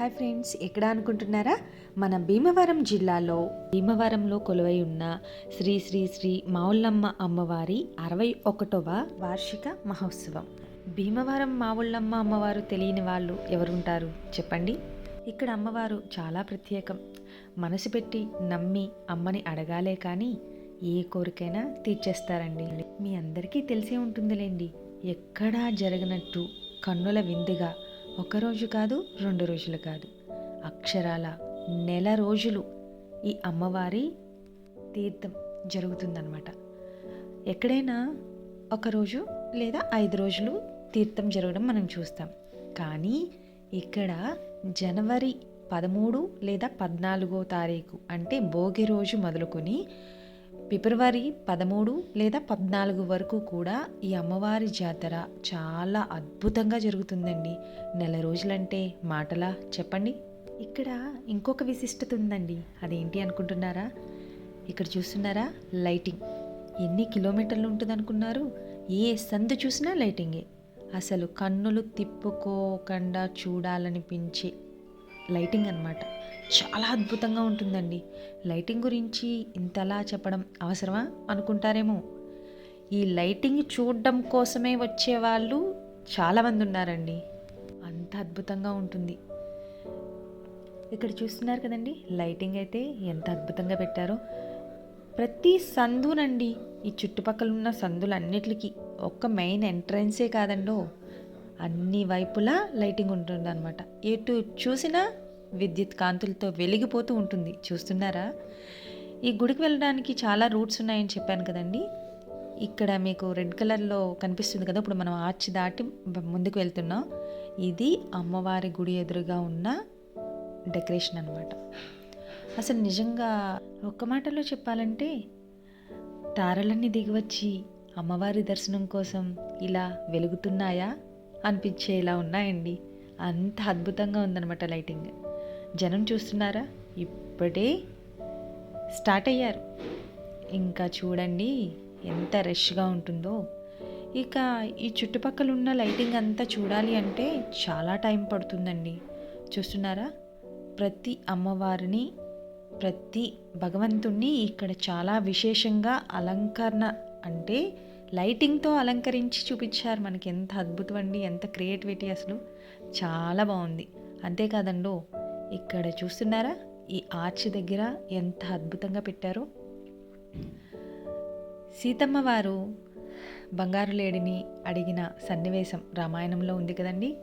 Hi friends ఎక్కడ అనుకుంటున్నారా? మన భీమవరం జిల్లాలో భీమవరంలో కొలువై ఉన్న శ్రీ శ్రీ శ్రీ మావుళ్ళమ్మ అమ్మవారి అరవై ఒకటవ వార్షిక మహోత్సవం. భీమవరం మావుళ్ళమ్మ అమ్మవారు తెలియని వాళ్ళు ఎవరుంటారు? చెప్పండి. ఇక్కడ అమ్మవారు చాలా ప్రత్యేకం. మనసు పెట్టి నమ్మి అమ్మని అడగాలే కానీ ఏ కోరికైనా తీర్చేస్తారండి. మీ అందరికీ తెలిసే ఉంటుందిలేండి. ఎక్కడా జరగనట్టు కన్నుల విందుగా ఒకరోజు కాదు రెండు రోజులు కాదు. అక్షరాల నెల రోజులు ఈ అమ్మవారి తీర్థం జరుగుతుందన్నమాట. ఎక్కడైనా ఒకరోజు లేదా ఐదు రోజులు తీర్థం జరగడం మనం చూస్తాం. కానీ ఇక్కడ జనవరి పదమూడు లేదా పద్నాలుగో తారీఖు అంటే భోగి రోజు మొదలుకొని ఫిబ్రవరి పదమూడు లేదా పద్నాలుగు వరకు కూడా ఈ అమ్మవారి జాతర చాలా అద్భుతంగా జరుగుతుందండి. నెల రోజులంటే మాటలా చెప్పండి? ఇక్కడ ఇంకొక విశిష్టత ఉందండి. అదేంటి అనుకుంటున్నారా? ఇక్కడ చూస్తున్నారా? లైటింగ్. ఎన్ని కిలోమీటర్లు ఉంటుంది అనుకున్నారు ఏ సందు చూసినా లైటింగే. అసలు కన్నులు తిప్పుకోకుండా చూడాలనిపించే లైటింగ్ అన్నమాట. చాలా అద్భుతంగా ఉంటుందండి. లైటింగ్ గురించి ఇంతలా చెప్పడం అవసరమా అనుకుంటారేమో. ఈ లైటింగ్ చూడడం కోసమే వచ్చే వాళ్ళు చాలామంది ఉన్నారండి. అంత అద్భుతంగా ఉంటుంది. ఇక్కడ చూస్తున్నారు కదండి లైటింగ్ అయితే ఎంత అద్భుతంగా పెట్టారో. ప్రతి సందునండి ఈ చుట్టుపక్కల ఉన్న సందులన్నిటికీ ఒక్క మెయిన్ ఎంట్రన్సే కాదండో. అన్ని వైపులా లైటింగ్ ఉంటుంది అనమాట ఎటు చూసినా విద్యుత్ కాంతులతో వెలిగిపోతూ ఉంటుంది. చూస్తున్నారా? ఈ గుడికి వెళ్ళడానికి చాలా రూట్స్ ఉన్నాయని చెప్పాను కదండి. ఇక్కడ మీకు రెడ్ కలర్లో కనిపిస్తుంది కదా ఇప్పుడు మనం ఆర్చ్ దాటి ముందుకు వెళ్తున్నాం. ఇది అమ్మవారి గుడి ఎదురుగా ఉన్న డెకరేషన్ అనమాట అసలు నిజంగా ఒక్క మాటలో చెప్పాలంటే తారలన్నీ దిగివచ్చి అమ్మవారి దర్శనం కోసం ఇలా వెలుగుతున్నాయా అనిపించేలా ఉన్నాయండి. అంత అద్భుతంగా ఉందన్నమాట లైటింగ్. జనం చూస్తున్నారా? ఇప్పుడే స్టార్ట్ అయ్యారు. ఇంకా చూడండి ఎంత రష్గా ఉంటుందో. ఇక ఈ చుట్టుపక్కల ఉన్న లైటింగ్ అంతా చూడాలి అంటే చాలా టైం పడుతుందండి. చూస్తున్నారా? ప్రతి అమ్మవారిని ప్రతి భగవంతుణ్ణి ఇక్కడ చాలా విశేషంగా అలంకరణ అంటే లైటింగ్తో అలంకరించి చూపించారు. మనకి ఎంత అద్భుతం అండి ఎంత క్రియేటివిటీ అసలు. చాలా బాగుంది. అంతేకాదండో ఇక్కడ చూస్తున్నారా? ఈ ఆర్చ్ దగ్గర ఎంత అద్భుతంగా పెట్టారో. సీతమ్మ వారు బంగారు లేడిని అడిగిన సన్నివేశం రామాయణంలో ఉంది కదండి.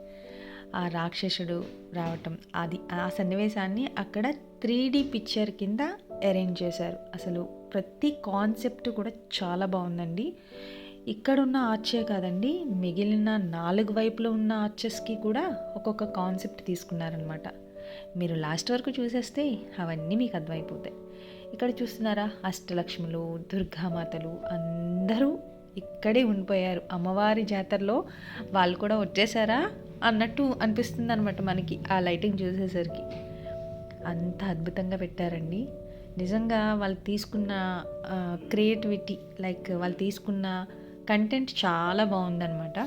ఆ రాక్షసుడు రావటం అది ఆ సన్నివేశాన్ని అక్కడ త్రీ డీ పిక్చర్ కింద అరేంజ్ చేశారు. అసలు ప్రతి కాన్సెప్ట్ కూడా చాలా బాగుందండి. ఇక్కడున్న ఆర్చే కాదండి మిగిలిన నాలుగు వైపులో ఉన్న ఆర్చెస్కి కూడా ఒక్కొక్క కాన్సెప్ట్ తీసుకున్నారనమాట మీరు లాస్ట్ వరకు చూసేస్తే అవన్నీ మీకు అర్థమైపోతాయి. ఇక్కడ చూస్తున్నారా? అష్టలక్ష్ములు దుర్గామాతలు అందరూ ఇక్కడే ఉండిపోయారు. అమ్మవారి జాతరలో వాళ్ళు కూడా వచ్చేసారా అన్నట్టు అనిపిస్తుంది అనమాట మనకి ఆ లైటింగ్ చూసేసరికి. అంత అద్భుతంగా పెట్టారండి. నిజంగా వాళ్ళు తీసుకున్న క్రియేటివిటీ లైక్ వాళ్ళు తీసుకున్న కంటెంట్ చాలా బాగుందన్నమాట.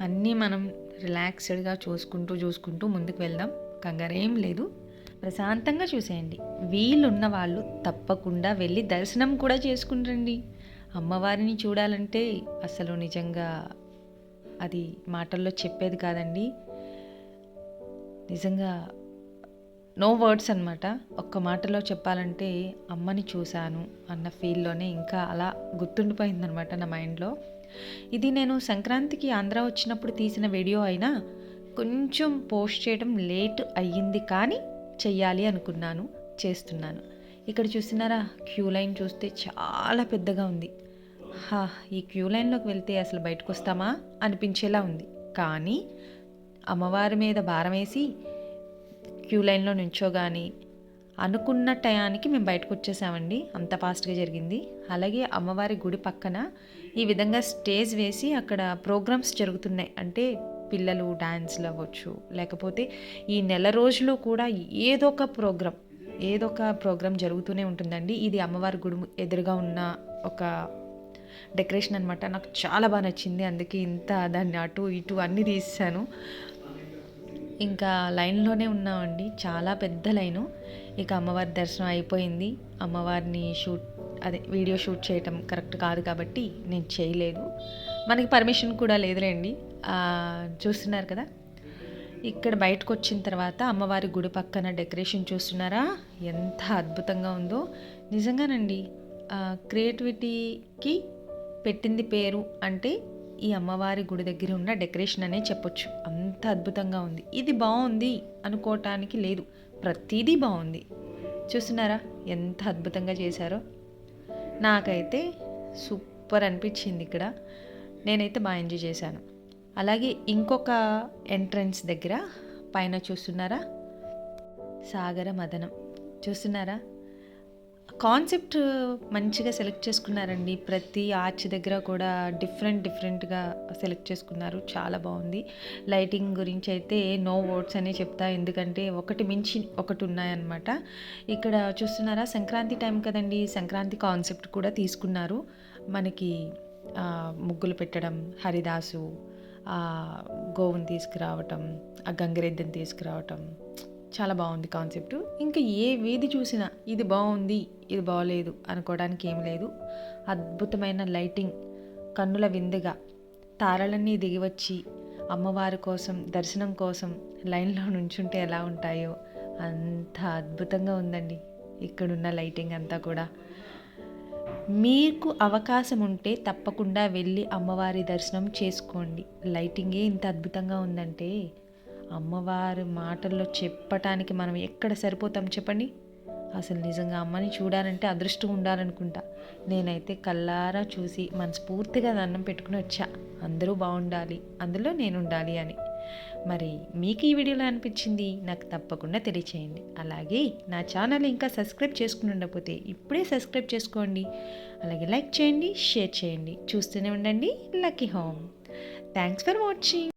అన్నీ మనం రిలాక్స్డ్గా చూసుకుంటూ చూసుకుంటూ ముందుకు వెళ్దాం. కంగారేం లేదు. ప్రశాంతంగా చూసేయండి. వీలున్న వాళ్ళు తప్పకుండా వెళ్ళి దర్శనం కూడా చేసుకుంటండి. అమ్మవారిని చూడాలంటే అసలు నిజంగా అది మాటల్లో చెప్పేది కాదండి. నిజంగా నో వర్డ్స్ అనమాట ఒక్క మాటలో చెప్పాలంటే అమ్మని చూశాను అన్న ఫీల్లోనే ఇంకా అలా గుర్తుండిపోయిందనమాట నా మైండ్లో. ఇది నేను సంక్రాంతికి ఆంధ్ర వచ్చినప్పుడు తీసిన వీడియో అయినా కొంచెం పోస్ట్ చేయడం లేట్ అయ్యింది కానీ చెయ్యాలి అనుకున్నాను చేస్తున్నాను. ఇక్కడ చూసినారా క్యూ లైన్ చూస్తే చాలా పెద్దగా ఉంది. హా ఈ క్యూ లైన్లోకి వెళ్తే అసలు బయటకు వస్తామా అనిపించేలా ఉంది. కానీ అమ్మవారి మీద భారం వేసి క్యూ లైన్లో నుంచోగాని అనుకున్న టయానికి మేము బయటకు వచ్చేసామండి అంత ఫాస్ట్గా జరిగింది. అలాగే అమ్మవారి గుడి పక్కన ఈ విధంగా స్టేజ్ వేసి అక్కడ ప్రోగ్రామ్స్ జరుగుతున్నాయి. అంటే పిల్లలు డ్యాన్స్లు అవ్వచ్చు లేకపోతే ఈ నెల రోజులు కూడా ఏదో ఒక ప్రోగ్రామ్ ఏదో ఒక ప్రోగ్రామ్ జరుగుతూనే ఉంటుందండి. ఇది అమ్మవారి గుడి ఎదురుగా ఉన్న ఒక డెకరేషన్ అనమాట నాకు చాలా బాగా నచ్చింది. అందుకే ఇంత దాన్ని అటు ఇటు అన్నీ తీసాను ఇంకా లైన్లోనే ఉన్నామండి. చాలా పెద్ద లైను. ఇక అమ్మవారి దర్శనం అయిపోయింది. అమ్మవారిని షూట్ అదే వీడియో షూట్ చేయటం కరెక్ట్ కాదు కాబట్టి నేను చేయలేదు. మనకి పర్మిషన్ కూడా లేదులేండి. చూస్తున్నారు కదా? ఇక్కడ బయటకు వచ్చిన తర్వాత అమ్మవారి గుడి పక్కన డెకరేషన్ చూస్తున్నారా? ఎంత అద్భుతంగా ఉందో. నిజంగానండి క్రియేటివిటీకి పెట్టింది పేరు అంటే ఈ అమ్మవారి గుడి దగ్గర ఉన్న డెకరేషన్ అనే చెప్పొచ్చు. అంత అద్భుతంగా ఉంది. ఇది బాగుంది అనుకోవటానికి లేదు. ప్రతిదీ బాగుంది. చూస్తున్నారా? ఎంత అద్భుతంగా చేశారో. నాకైతే సూపర్ అనిపించింది ఇక్కడ. నేనైతే బాగా ఎంజాయ్ చేశాను. అలాగే ఇంకొక ఎంట్రన్స్ దగ్గర పైన చూస్తున్నారా? సాగర మదనం. చూస్తున్నారా? కాన్సెప్ట్ మంచిగా సెలెక్ట్ చేసుకున్నారండి. ప్రతి ఆర్చ్ దగ్గర కూడా డిఫరెంట్ డిఫరెంట్గా సెలెక్ట్ చేసుకున్నారు. చాలా బాగుంది. లైటింగ్ గురించి అయితే నో వర్డ్స్ అనే చెప్తా. ఎందుకంటే ఒకటి మించి ఒకటి ఉన్నాయన్నమాట. ఇక్కడ చూస్తున్నారా? సంక్రాంతి టైం కదండి. సంక్రాంతి కాన్సెప్ట్ కూడా తీసుకున్నారు. మనకి ముగ్గులు పెట్టడం హరిదాసు గోవుని తీసుకురావటం ఆ గంగిరెద్దుని తీసుకురావటం. చాలా బాగుంది కాన్సెప్ట్. ఇంకా ఏ వేది చూసినా ఇది బాగుంది ఇది బాగలేదు అనుకోవడానికి ఏం లేదు. అద్భుతమైన లైటింగ్ కన్నుల విందుగా తారలన్నీ దిగివచ్చి అమ్మవారి కోసం దర్శనం కోసం లైన్లో నుంచుంటే ఎలా ఉంటాయో అంత అద్భుతంగా ఉందండి. ఇక్కడున్న లైటింగ్ అంతా కూడా. మీకు అవకాశం ఉంటే తప్పకుండా వెళ్ళి అమ్మవారి దర్శనం చేసుకోండి. లైటింగే ఇంత అద్భుతంగా ఉందంటే అమ్మవారి మాటల్లో చెప్పటానికి మనం ఎక్కడ సరిపోతాం చెప్పండి? అసలు నిజంగా అమ్మని చూడాలంటే అదృష్టం ఉండాలనుకుంటా. నేనైతే కల్లారా చూసి మనస్ఫూర్తిగా దండం పెట్టుకుని వచ్చా. అందరూ బాగుండాలి. అందులో నేను ఉండాలి అని. మరి మీకు ఈ వీడియోలో అనిపించింది నాకు తప్పకుండా తెలియచేయండి. అలాగే నా ఛానల్ ఇంకా సబ్స్క్రైబ్ చేసుకుని ఉండకపోతే ఇప్పుడే సబ్స్క్రైబ్ చేసుకోండి. అలాగే లైక్ చేయండి షేర్ చేయండి. చూస్తూనే ఉండండి. Lucky home. Thanks for watching.